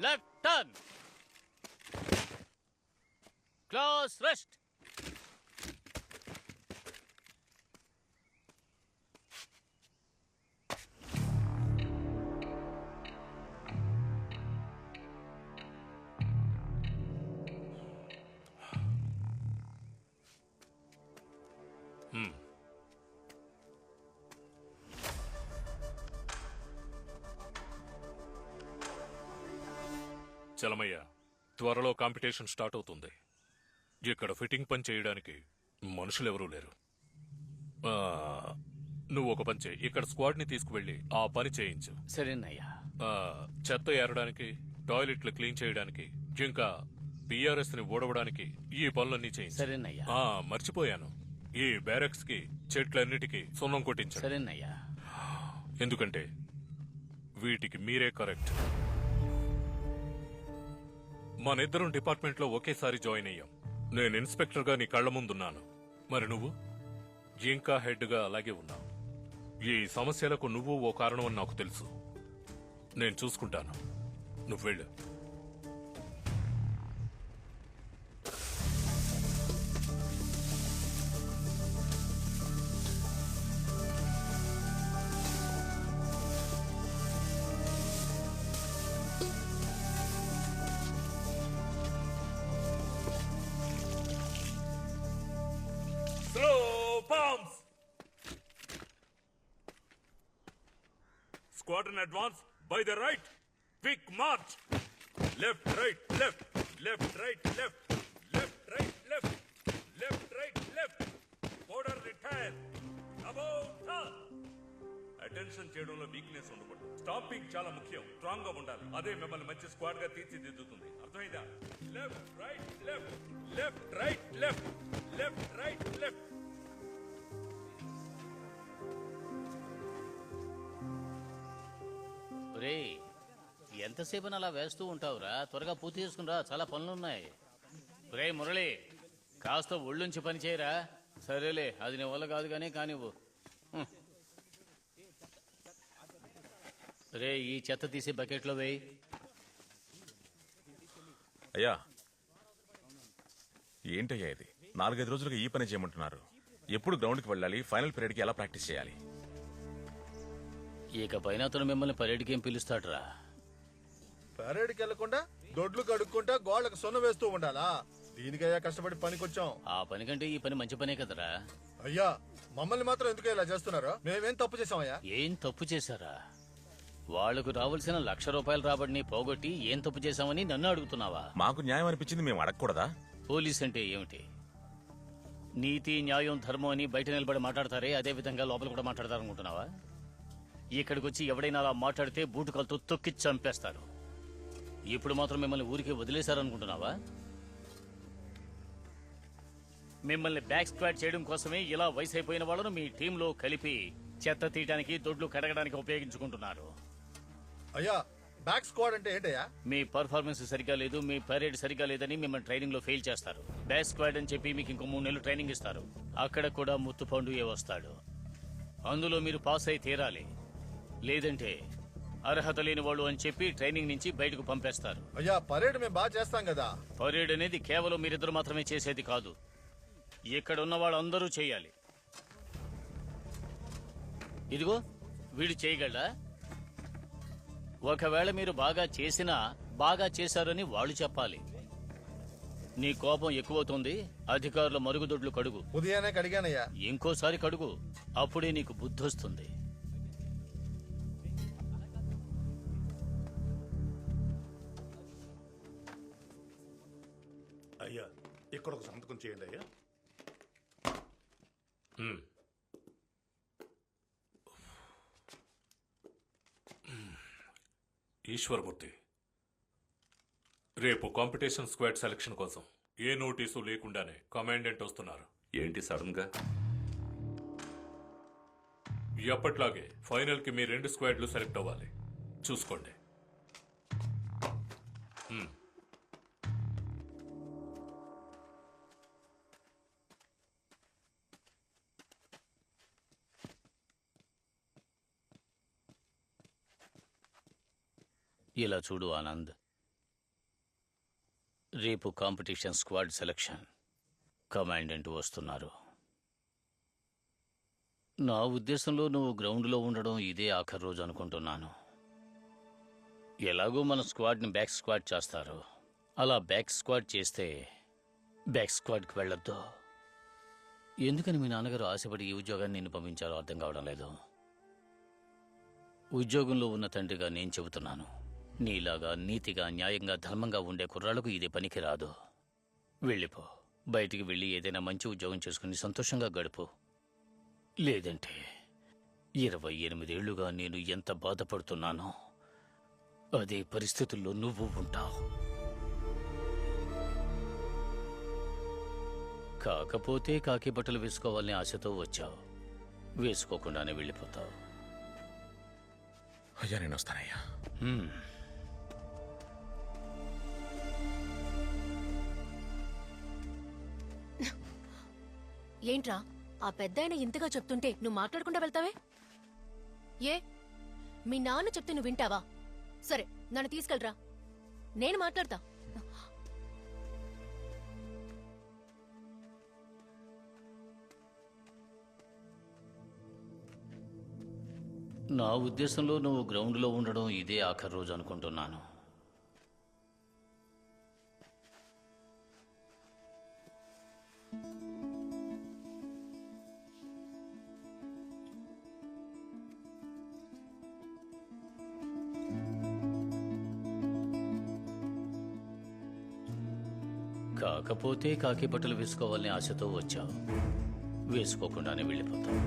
Left turn. Close rest. Hmm. Chalamayya త్వరలో competition start అవుతుంది. ఇక్కడ ఫిట్టింగ్ పని చేయడానికి మనుషులెవరూ లేరు. ఆ, నువ్వు ఒక పని చేయి. ఇక్కడ స్క్వాడ్ని తీసుకువెళ్ళి ఆ పని చేయించు. సరేనయ్యా. ఆ, చెత్త ఏరడానికి టాయిలెట్లు క్లీన్ చేయడానికి ఇంకా పిఆర్ఎస్ని ఓడవడానికి ఈ పనులన్నీ చేయించు. సరేనయ్యా. ఆ, మర్చిపోయాను. ఈ బ్యారక్స్కి చెట్లన్నిటికీ సున్నం కొట్టించండి సరేనయ్యా. ఎందుకంటే వీటికి మీరే కరెక్ట్. మనిద్దరం ఇద్దరం డిపార్ట్మెంట్లో ఒకేసారి జాయిన్ అయ్యాం. నేను ఇన్స్పెక్టర్గా నీ కళ్ళ ముందున్నాను. మరి నువ్వు? ఇంకా హెడ్గా అలాగే ఉన్నావు. ఈ సమస్యలకు నువ్వు ఓ కారణం అని నాకు తెలుసు. నేను చూసుకుంటాను. నువ్వు వెళ్ళు. Bombs! Squadron advance by the right. Quick march. Left, right, left. Left, right, left. Left, right, left. Left, right, left. Border retire. About turn. Attention చేయడంలో వీక్నెస్ ఉండకూడదు స్టాపింగ్ చాలా ముఖ్యం స్ట్రాంగ్గా ఉండాలి అదే మిమ్మల్ని మంచి స్క్వాడ్గా తీర్చిదిద్దుతుంది అర్థమైందా left right left left right left left right left రే ఎంతసేపు అలా వేస్తూ ఉంటావురా? త్వరగా పూర్తి చేసుకునిరా చాలా పనులున్నాయి. రే మురళి కాస్త ఒళ్ళుంచి పని చేయరా? సరేలే అది నీ వల్ల కాదు కానీ కానివ్వు. రే ఈ చెత్త తీసి బకెట్లో వేయి. అయ్యా ఏంటయ్యా ఇది? నాలుగైదు రోజులుగా ఈ పని చేయమంటున్నారు. ఎప్పుడు గ్రౌండ్కి వెళ్ళాలి? ఫైనల్ పీరియడ్కి ఎలా ప్రాక్టీస్ చేయాలి? ఇక పైన అతను మిమ్మల్ని పర్యటకి ఏం పిలుస్తాడురా? పరేడ్కి వెళ్ళకుండా దొడ్లు కడుక్కుంటా గోళ్ళకు సొన్న వేస్తూ ఉండాలా? దీనికయ్యా కష్టపడి పనికొచ్చాం. ఆ పని కంటే ఈ పని మంచి పనే కదరా? అయ్యా మమ్మల్ని మాత్రం ఎందుకు ఇలా చేస్తున్నారు? మేమేం తప్పు చేసామయ్యా ఏం తప్పు చేశారా? వాళ్ళకు రావాల్సిన లక్ష రూపాయలు రాబడిని పోగొట్టి ఏం తప్పు చేశామని నన్ను అడుగుతున్నావా? మాకు న్యాయం అనిపించింది మేము అడగకూడదా? పోలీస్ అంటే ఏమిటి? నీతి న్యాయం ధర్మం అని బయట నిలబడి మాట్లాడతారే అదే విధంగా లోపల కూడా మాట్లాడతారనుకుంటున్నావా? ఇక్కడికి వచ్చి ఎవడైనా అలా మాట్లాడితే బూటుకాలతో తొక్కి చంపేస్తారు. ఇప్పుడు మాత్రం మిమ్మల్ని ఊరికే వదిలేశారనుకుంటున్నావా? మిమ్మల్ని బ్యాక్ స్క్వాడ్ చేయడం కోసమే ఇలా వయసు అయిపోయిన వాళ్ళను మీ టీంలో కలిపి చెత్త తీయడానికి దొడ్లు కడగడానికి ఉపయోగించుకుంటున్నారు. అయ్యా బ్యాక్ స్క్వాడ్ అంటే ఏంటయ్యా? మీ పర్ఫార్మెన్స్ సరిగా లేదు మీ పరేడ్ సరిగా లేదని మిమ్మల్ని ట్రైనింగ్లో ఫెయిల్ చేస్తారు. బ్యాక్ స్క్వాడ్ అని చెప్పి మీకు ఇంకో మూడు నెలలు ట్రైనింగ్ ఇస్తారు. అక్కడ కూడా ముత్తు పండుగే వస్తాడు? అందులో మీరు పాస్ అయి తీరాలి. లేదంటే అర్హత లేని వాళ్ళు అని చెప్పి ట్రైనింగ్ నుంచి బయటకు పంపేస్తారు. అయ్యా పరేడ్ మేము బాగా చేస్తాం కదా. పరేడ్ అనేది కేవలం మీరిద్దరు మాత్రమే చేసేది కాదు. ఇక్కడ ఉన్న వాళ్ళందరూ చేయాలి. ఇదిగో వీడు చేయగలరా ఒకవేళ మీరు బాగా చేసినా బాగా చేశారని వాళ్ళు చెప్పాలి. నీ కోపం ఎక్కువవుతుంది అధికారుల మరుగుదొడ్లు కడుగు. ఉదయాన్నే కడిగానయ్యా. ఇంకోసారి కడుగు అప్పుడే నీకు బుద్ధి ఇక్కడ ఒక సంతకం చేయండి అయ్యా. ఈశ్వరమూర్తి రేపు కాంపిటీషన్ స్క్వాడ్ సెలక్షన్ కోసం ఏ నోటీసు లేకుండానే కమాండెంట్ వస్తున్నారు. ఏంటి సడన్గా ఎప్పట్లాగే ఫైనల్కి మీ రెండు స్క్వాడ్లు సెలెక్ట్ అవ్వాలి. చూసుకోండి. ఇలా చూడు ఆనంద్. రేపు కాంపిటీషన్ స్క్వాడ్ సెలక్షన్. కమాండెంట్ వస్తున్నారు. నా ఉద్దేశంలో నువ్వు గ్రౌండ్లో ఉండడం ఇదే ఆఖరి రోజు అనుకుంటున్నాను. ఎలాగో మన స్క్వాడ్ని బ్యాక్ స్క్వాడ్ చేస్తారు. అలా బ్యాక్ స్క్వాడ్ చేస్తే బ్యాక్ స్క్వాడ్కి వెళ్ళొద్దు. ఎందుకని మీ నాన్నగారు ఆశపడి ఈ ఉద్యోగాన్ని నిన్ను పంపించారో అర్థం కావడం లేదు. ఉద్యోగంలో ఉన్న తండ్రిగా నేను చెబుతున్నాను. నీలాగా నీతిగా న్యాయంగా ధర్మంగా ఉండే కుర్రాళ్ళకు ఇది పనికి రాదు వెళ్ళిపో. బయటికి వెళ్ళి ఏదైనా మంచి ఉద్యోగం చేసుకుని సంతోషంగా గడుపు. లేదంటే ఇరవై ఎనిమిదేళ్ళుగా నేను ఎంత బాధపడుతున్నానో అదే పరిస్థితుల్లో నువ్వు ఉంటావు. కాకపోతే కాకి బట్టలు వేసుకోవాలని ఆశతో వచ్చావు. వేసుకోకుండానే వెళ్ళిపోతావు. అయ్యా నేను వస్తానయ్యా. ఏంట్రా? ఆ పెద్దాయన ఇంతగా చెప్తుంటే నువ్వు మాట్లాడకుండా వెళ్తావే? ఏ? మీ నాన్న చెప్తే నువ్వు వింటావా? సరే నన్ను తీసుకెళ్ళరా. నేను మాట్లాడతా. నా ఉద్దేశంలో నువ్వు గ్రౌండ్లో ఉండడం ఇదే ఆఖరి రోజు అనుకుంటున్నాను. కాకపోతే కాకి బట్టలు వేసుకోవాలని ఆశతో వచ్చావు వేసుకోకుండానే వెళ్ళిపోతావు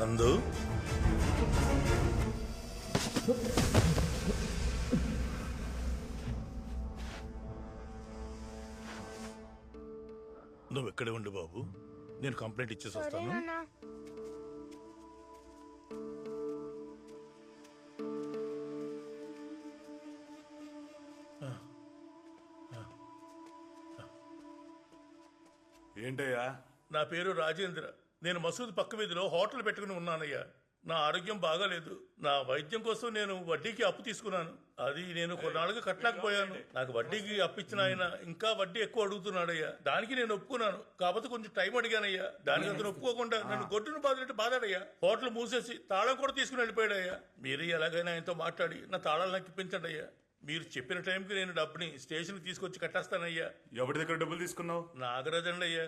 ఆనందు. నువ్వు ఇక్కడే ఉండు బాబు. నేను కంప్లైంట్ ఇచ్చేసి వస్తాను. ఏంటయ్యా? నా పేరు రాజేంద్ర. నేను మసూద్ పక్క వీధిలో హోటల్ పెట్టుకుని ఉన్నానయ్యా. నా ఆరోగ్యం బాగాలేదు. నా వైద్యం కోసం నేను వడ్డీకి అప్పు తీసుకున్నాను. అది నేను కొన్నాళ్ళుగా కట్టలేకపోయాను. నాకు వడ్డీకి అప్పు ఇచ్చిన ఆయన ఇంకా వడ్డీ ఎక్కువ అడుగుతున్నాడయ్యా. దానికి నేను ఒప్పుకున్నాను. కాకపోతే కొంచెం టైం అడిగానయ్యా. దానికి అతను ఒప్పుకోకుండా నన్ను గొడ్డును బాధినట్టు బాధాడయ్యా హోటల్ మూసేసి తాళం కూడా తీసుకుని వెళ్ళిపోయాడయ్యా. మీరే ఎలాగైనా ఆయనతో మాట్లాడి నా తాళాలు నాకు ఇప్పించండి అయ్యా మీరు చెప్పిన టైంకి నేను డబ్బుని స్టేషన్కి తీసుకొచ్చి కట్టేస్తానయ్యా. ఎవరి దగ్గర డబ్బులు తీసుకున్నావు? నాగరాజండి అయ్యా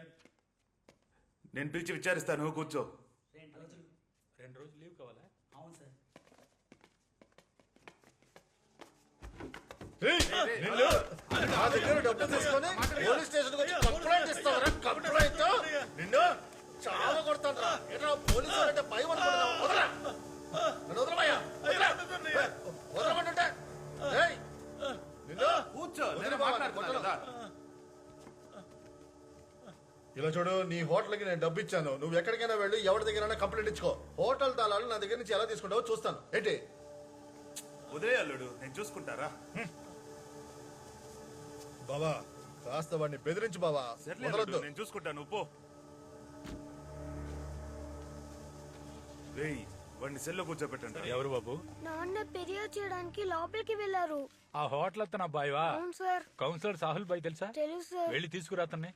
నేను పిలిచి విచారిస్తాను కూర్చో. ఏయ్, నిన్ను నా దగ్గర డబ్బు తీసుకొని పోలీస్ స్టేషన్ వచ్చి కంప్లైంట్ ఇస్తావరా? కంప్లైంట్? నిన్ను చాలా కొడతాను ఏదో పోలీసు అంటే భయం అనుకున్నావు వదరా నన్ను వదలమయ్యా. వదరా వదలమంటుంటే. ఏయ్, నిన్ను కూర్చో నేను మాట్లాడుతున్నాను కదా. ఇలా చూడు నీ హోటల్కి నేను డబ్బు ఇచ్చాను. నువ్వు ఎక్కడికైనా వెళ్ళి ఎవరి దగ్గర కంప్లైంట్ ఇచ్చుకో. హోటల్ తాళాలు నా దగ్గర నుంచి ఎలా తీసుకుంటావో చూస్తాను. ఏంటి? ఉదయ అల్లుడు నేను చూసుకుంటారా? బావా కాస్త వాడిని బెదిరించు బావా. వదలొద్దు. నేను చూసుకుంటాను పో. రేయ్ వాడిని సెల్లో కూర్చోబెట్టండి. ఎవరు బాబు? నాన్న ఫిర్యాదు చేయడానికి లోపలికి వెళ్ళారు. ఆ హోటల్ అతను అబ్బాయివా అవును సార్. కౌన్సిలర్ సాహుల్ బాయ్ తెలుసా? తెలుసు సార్. వెళ్ళి తీసుకురా అతన్ని.